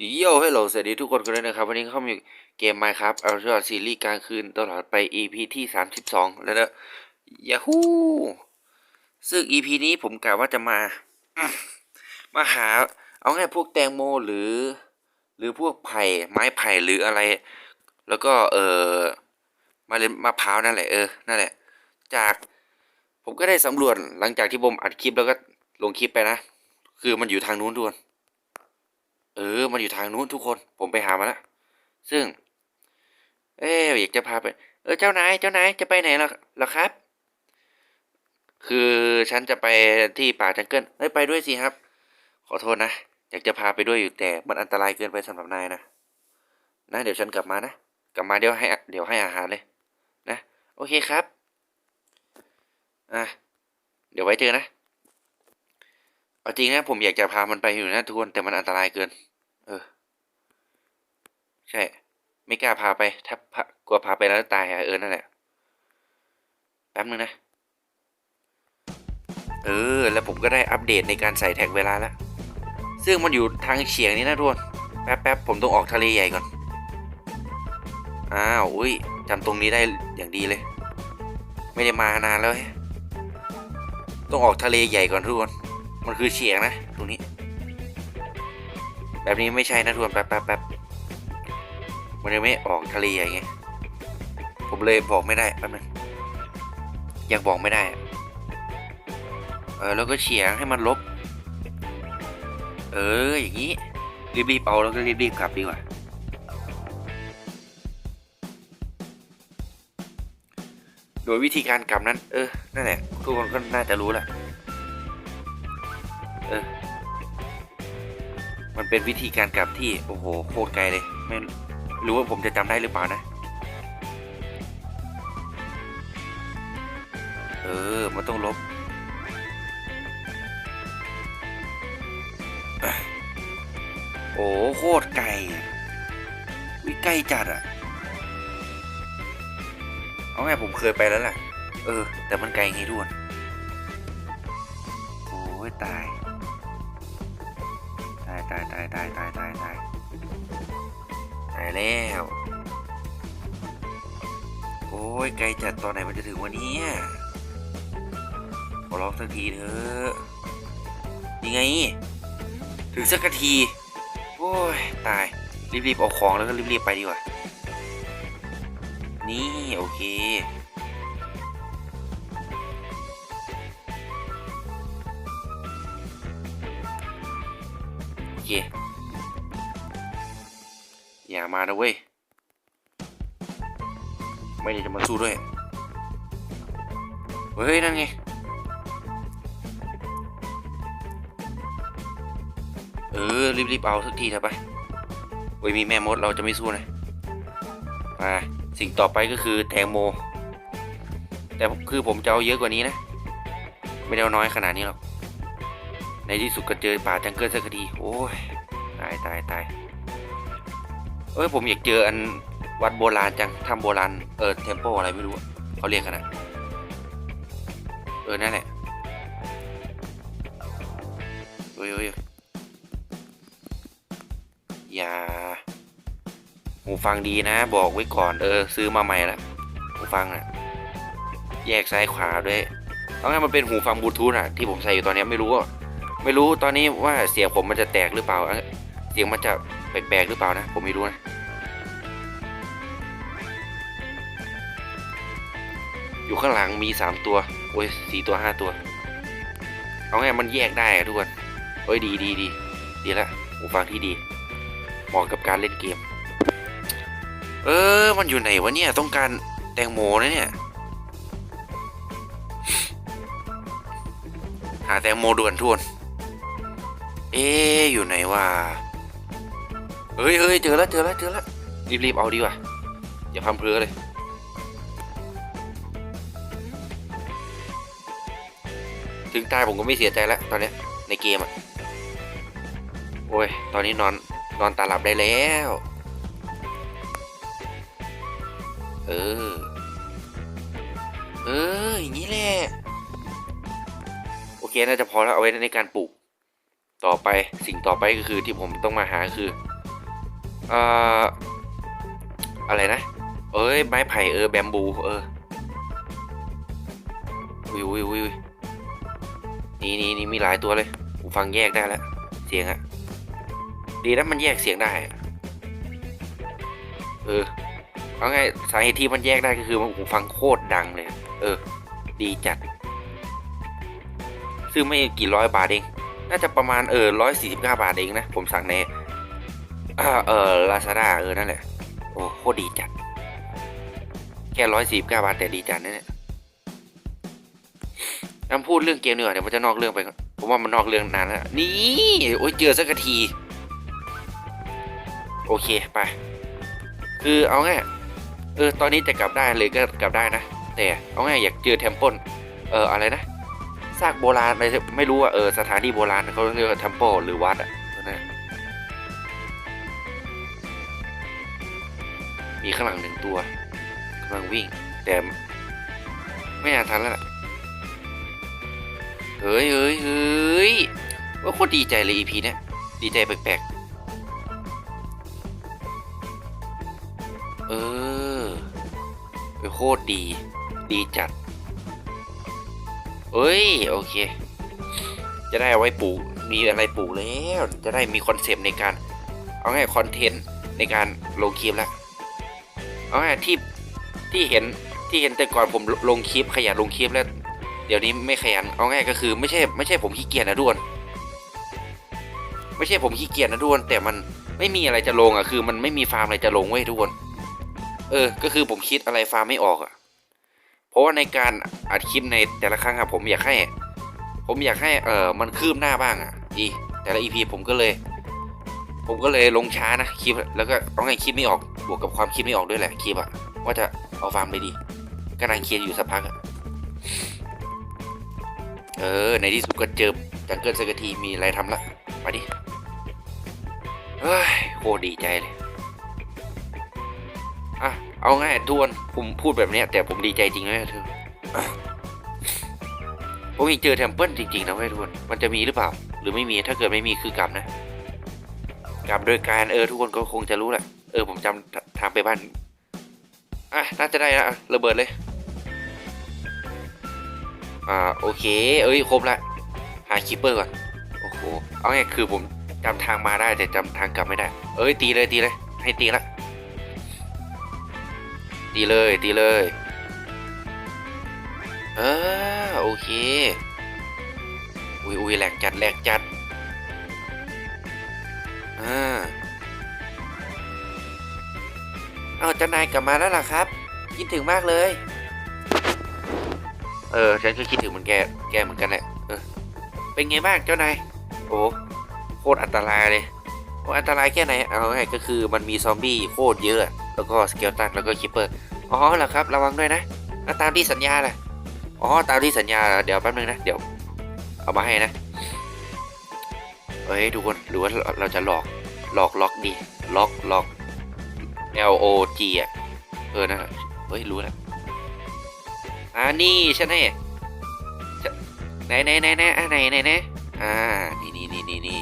โย่ฮัลโหลสวัสดีทุกคนกันเลยนะครับ วันนี้เข้ามาอยู่เกม Minecraft a l t r a ซีรีส์กลางคืนตลอดไป EP ที่ 32 แล้วนะยาฮูซึ่ง EP นี้ผมกะว่าจะมา มาหา เอาง่ายพวกแตงโมหรือ หรือพวกไผ่ไม้ไผ่หรืออะไร แล้วก็เออมาเล่นมะพร้าวนั่นแหละเออนั่นแหละ จากผมก็ได้สำรวจหลังจากที่ผมอัดคลิปแล้วก็ลงคลิปไปนะ คือมันอยู่ทางนู้นทุกคน เออ มันอยู่ทางนู้นทุกคน ผมไปหามาแล้วซึ่ง เอ๊ะอยากจะพาไป เออ เจ้านาย เจ้านาย จะไปไหนล่ะล่ะครับ คือฉันจะไปที่ป่าจังเกิลเฮ้ย ไปด้วยสิครับ ขอโทษนะ อยากจะพาไปด้วยอยู่แต่ มันอันตรายเกินไปสำหรับนายนะ นะ เดี๋ยวฉันกลับมานะ กลับมาเดี๋ยวให้ เดี๋ยวให้อาหารเลย นะ โอเคครับ อะ เดี๋ยวไว้เจอนะเอาจริงนะผมอยากจะพามันไปอยู่นะทุกคนแต่มันอันตรายเกิน เออ ใช่ ไม่กล้าพาไป ถ้าพากลัวพาไปแล้วตายอะเออนั่นแหละ แป๊บนึงนะ เออ แล้วผมก็ได้อัปเดตในการใส่แท็กเวลาแล้ว ซึ่งมันอยู่ทางเฉียงนี่นะทุกคนแป๊บแป๊บผมต้องออกทะเลใหญ่ก่อน อ้าว อุ้ยจำตรงนี้ได้อย่างดีเลย ไม่ได้มานานแล้วเฮ้ยต้องออกทะเลใหญ่ก่อนทุกคน มันคือเฉียงนะ ตรงนี้ แบบนี้ไม่ใช่นะทุกคนแป๊บแป๊บแป๊บมันยังไม่ออกทะเลใหญ่ไงเงี้ยผมเลยบอกไม่ได้แป๊บนึงยังบอกไม่ได้ เออแล้วก็เฉียงให้มันลบ เอออย่างนี้รีบๆเอาแล้วก็รีบๆกลับดีกว่าโดยวิธีการกลับนั้น เออ นั่นแหละทุกคนก็น่าจะรู้แหละ เออ มันเป็นวิธีการกลับที่โอ้โหโคตรไกลเลยไม่รู้ว่าผมจะจำได้หรือเปล่านะ เออ มันต้องลบ โอ้โคตรไกลวิใกล้จัดอะเอาไงผมเคยไปแล้วล่ะ เออ แต่มันไกลไงทุกคนโอ้ยตาย ตายตายตายตายตายตายตายตายแล้ว โอ้ยไกลจัดตอนไหนมันจะถึงวันนี้ขอร้องสักทีเถอะยังไง ถึงสักที โอ้ย ตาย รีบๆเอาของแล้วก็รีบๆไปดีกว่า นี่ โอเค เค อย่ามานะเว้ย ไม่ได้จะมาสู้ด้วย เฮ้ย นั่นไง เออ รีบๆเอาสักทีเถอะไปเว้ยมีแม่มดเราจะไม่สู้นะไปสิ่งต่อไปก็คือแตงโม แต่คือผมจะเอาเยอะกว่านี้นะ ไม่ได้เอาน้อยขนาดนี้หรอก ในที่สุดก็เจอป่าจังเกิลสักทีโอ้ยตายตายตายเอ้ยผมอยากเจออันวัดโบราณจังทำโบราณเออเทมโปอะไรไม่รู้เขาเรียกกันนะเออนั่นแหละเฮ้ยเฮ้ยอย่าหูฟังดีนะ บอกไว้ก่อนเออ ซื้อมาใหม่แล้วหูฟังอะ แยกซ้ายขวาด้วยต้องให้มันเป็นหูฟังบลูทูธอะที่ผมใส่อยู่ตอนนี้ไม่รู้อะ ไม่รู้ตอนนี้ว่าเสียงผมมันจะแตกหรือเปล่า เสียงมันจะแปลกๆหรือเปล่านะ ผมไม่รู้นะอยู่ข้างหลังมีสามตัว โอ้ยสี่ตัวห้าตัว เอาไงมันแยกได้ทุกคนเฮ้ยดีดีดีดีละหูฟังที่ดีเหมาะกับการเล่นเกม เออ มันอยู่ไหนวะเนี่ย ต้องการแตงโมนะเนี่ย หาแตงโมด่วนทวน เอ๊อยู่ไหนวะเฮ้ยเฮ้ยเจอแล้วเจอแล้วเจอแล้วรีบๆเอาดีกว่าอย่าพัมเพลอเลยถึงตายผมก็ไม่เสียใจแล้วตอนนี้ในเกมอะโอ้ยตอนนี้นอนนอนตาหลับได้แล้ว เออ เอออย่างนี้แหละโอเคน่าจะพอแล้วเอาไว้ในการปลูก ต่อไปสิ่งต่อไปก็คือที่ผมต้องมาหาคือเอ่ออะไรนะ เอ้ยไม้ไผ่เออแบมบูเอออุ้ยอุ้ยอุ้ยอุ้ยนี่นี่นี่มีหลายตัวเลยผมฟังแยกได้แล้วเสียงอะดีนะมันแยกเสียงได้เออเอาไงสาเหตุที่มันแยกได้ก็คือผมฟังโคตรดังเลย เออ ดีจัด ซึ่งไม่กี่ร้อยบาทเอง น่าจะประมาณเออร้อยสี่สิบเก้าบาทเองนะ ผมสั่งในอ่าเออลาซาด้าเออ นั่นแหละ โอ้โคตรดีจัด แค่ร้อยสี่สิบเก้าบาทแต่ดีจัดนะเนี่ยน้ำพูดเรื่องเกมเนื้อเดี๋ยวมันจะนอกเรื่องไป ผมว่ามันนอกเรื่องนานแล้ว นี่ โอ้ยเจอสักที โอเค ไป คือเอาง่ายเออ ตอนนี้จะกลับได้เลยก็กลับได้นะ แต่เอาง่ายอยากเจอเทมเพิลเอออะไรนะ ซากโบราณอะไรไม่รู้อะเออสถานที่โบราณเขาเรียกว่าเทมเพลหรือวัดอะนั่นนะมีข้างหลังหนึ่งตัวกำลังวิ่ง แต่ไม่น่าทันแล้วล่ะเฮ้ยเฮ้ยเฮ้ยว่าโคตรดีใจเลย EP เนี่ยดีใจแปลกๆ เออโคตรดี ดีจัด เอ้ยโอเค จะได้เอาไว้ปลูกมีอะไรปลูกแล้ว จะได้มีคอนเซปต์ในการ เอาง่ายคอนเทนต์ในการลงคลิปแล้วเอาง่ายที่ที่เห็นที่เห็นแต่ก่อนผมลงคลิปขยันลงคลิปแล้ว เดี๋ยวนี้ไม่ขยันเอาง่ายก็คือไม่ใช่ไม่ใช่ผมขี้เกียจนะด้วนไม่ใช่ผมขี้เกียจนะด้วนแต่มันไม่มีอะไรจะลงอะคือ มันไม่มีฟาร์มอะไรจะลงเว้ยทุกคน เออ ก็คือผมคิดอะไรฟาร์มไม่ออกอะ ราะว่าในการอัดคลิปในแต่ละครั้งอะผมอยากให้ ผมอยากให้เออมันคืบหน้าบ้างอะอีแต่ละอีพีผมก็เลย ผมก็เลยลงช้านะคลิปแล้วก็เอาไงคลิปไม่ออกบวกกับความคิดไม่ออกด้วยแหละคลิปอะว่าจะเอาฟาร์มไปดีก็นั่งเคลียร์อยู่สักพักอะเออ ในที่สุดก็เจอจังเกิลสกทีมีอะไรทำละมาดิเฮ้ยโคตรดีใจเลย อะ เอาง่ายทวนผมพูดแบบนี้แต่ผมดีใจจริงนะเธออะผมมีเจอเทมเพิลจริงๆนะเว้ยทุกคนมันจะมีหรือเปล่า หรือไม่มีถ้าเกิดไม่มีคือกลับนะ กลับโดยการเออทุกคนก็คงจะรู้แหละเออผมจำทางไปบ้านอะน่าจะได้แล้วอะระเบิดเลย อ่าโอเค เอ้ยครบละหาคิปเปอร์ก่อนโอ้โหเอาไงคือผมจำทางมาได้แต่จำทางกลับไม่ได้ เอ้ยตีเลยตีเลย ให้ตีละ ตีเลยตีเลยเออโอเค อุ้ยอุ้ยแหลกจัดแหลกจัดอ่าเอาเจ้านายกลับมาแล้วล่ะครับ คิดถึงมากเลย เออ ฉันก็คิดถึงเหมันแก แกเหมือนกันแหละเออเป็นไงบ้างเจ้านาย โอ้โคตรอันตรายเลยโอ้อันตรายแค่ไหน เอาไงก็คือมันมีซอมบี้โคตรเยอะ แล้วก็สเกลตันแล้วก็คิปเปอร์อ๋อเหรอครับระวังด้วยนะแล้วตามที่สัญญาแหละอ๋อตามที่สัญญาเดี๋ยวแป๊บนึงนะเดี๋ยวเอามาให้นะเฮ้ยทุกคนหรือว่าเราจะหลอกหลอกล็อกดีล็อกล็อก L O G อะเออนะเฮ้ยรู้แล้วอ่านี่ฉันให้ไหนไหนไหนไหนอ่าไหนไหนไหนอ่านี่นี่นี่นี่นี่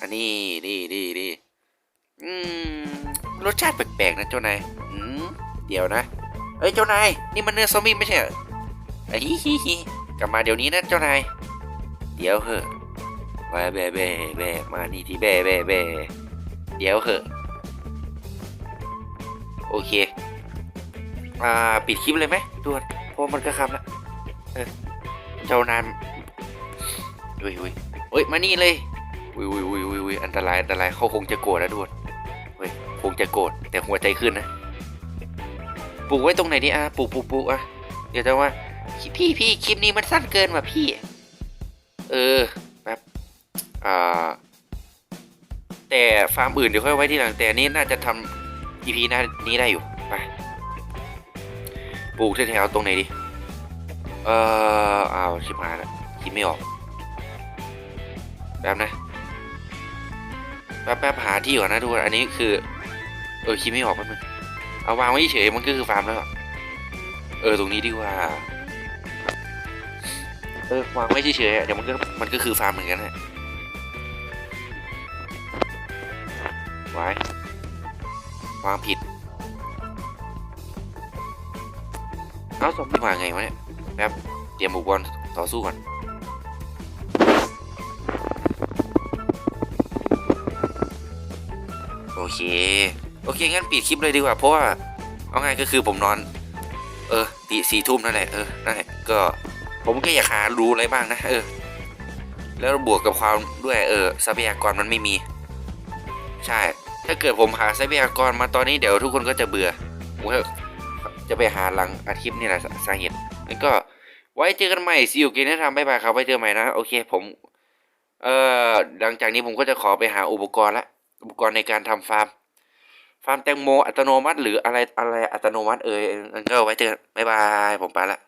อันนี้นี่นี่นี่อืม รสชาติแปลกๆนะเจ้านายอืมเดี๋ยวนะ เอ้ยเจ้านาย นี่มันเนื้อซอมบี้ไม่ใช่เหรอไอ้ฮิฮิฮิกลับมาเดี๋ยวนี้นะเจ้านาย เดี๋ยวเหอะแบะแบะแบะแบะมานี่ที่แบะแบะแบะเดี๋ยวเหอะ โอเค อ่า ปิดคลิปเลยไหมด่วนเพราะมันก็คำละเออเจ้านานอุ้ยอุ้ยเฮ้ย มานี่เลยอุ้ยอุ้ยอุ้ยอุ้ยอันตราย อันตราย เขาคงจะโกรธนะด่วน งจะโกรธแต่หัวใจขึ้นนะปลูกไว้ตรงไหนดีอะปลูกปลูกปลูกอะเดี๋ยวจะว่าพี่พี่คลิปนี้มันสั้นเกินว่ะพี่ เออแบบอ่าแต่ฟาร์มอื่นเดี๋ยวค่อยไว้ที่หลังแต่นี้น่าจะทำ EP หน้านี้ได้อยู่ไปปลูกแถวๆตรงไหนดีเออเอาชิบหายแล้วคิดไม่ออกแป๊บนะแป๊บแป๊บหาที่ก่อนนะทุกคนอันนี้คือ เออคิดไม่ออกแป๊บนึงเอาวางไว้เฉยมันก็คือฟาร์มแล้วเออตรงนี้ดีกว่า เออวางไว้เฉยๆอะเดี๋ยวมันก็มันก็คือฟาร์มเหมือนกันแหละไว้วางผิด เอาซอมบี้มาไงวะเนี่ย แป๊บ เตรียมอุปกรณ์ต่อสู้ก่อน โอเค โอเคงั้นปิดคลิปเลยดีกว่าเพราะว่าเอาไงก็คือผมนอน เออตีสี่ทุ่มนั่นแหละเออนั่นแหละก็ผมก็อยากหารู้อะไรบ้างนะเออ แล้วบวกกับความด้วยเออทรัพยากรมันไม่มี ใช่ ถ้าเกิดผมหาทรัพยากรมาตอนนี้เดี๋ยวทุกคนก็จะเบื่อผมก็จะไปหาหลังอาทิตย์นี่แหละสาเหตุแล้วก็ไว้เจอกันใหม่ซีอูเกนทำบ๊ายบายครับไว้เจอใหม่นะโอเคผม เอ่อหลังจากนี้ผมก็จะขอไปหาอุปกรณ์ละอุปกรณ์ในการทำฟาร์ม ฟาร์มแตงโมอัตโนมัติ หรืออะไรอะไรอัตโนมัติเอ่ยก็ไว้เจอกันบ๊ายบาย ผมไปละ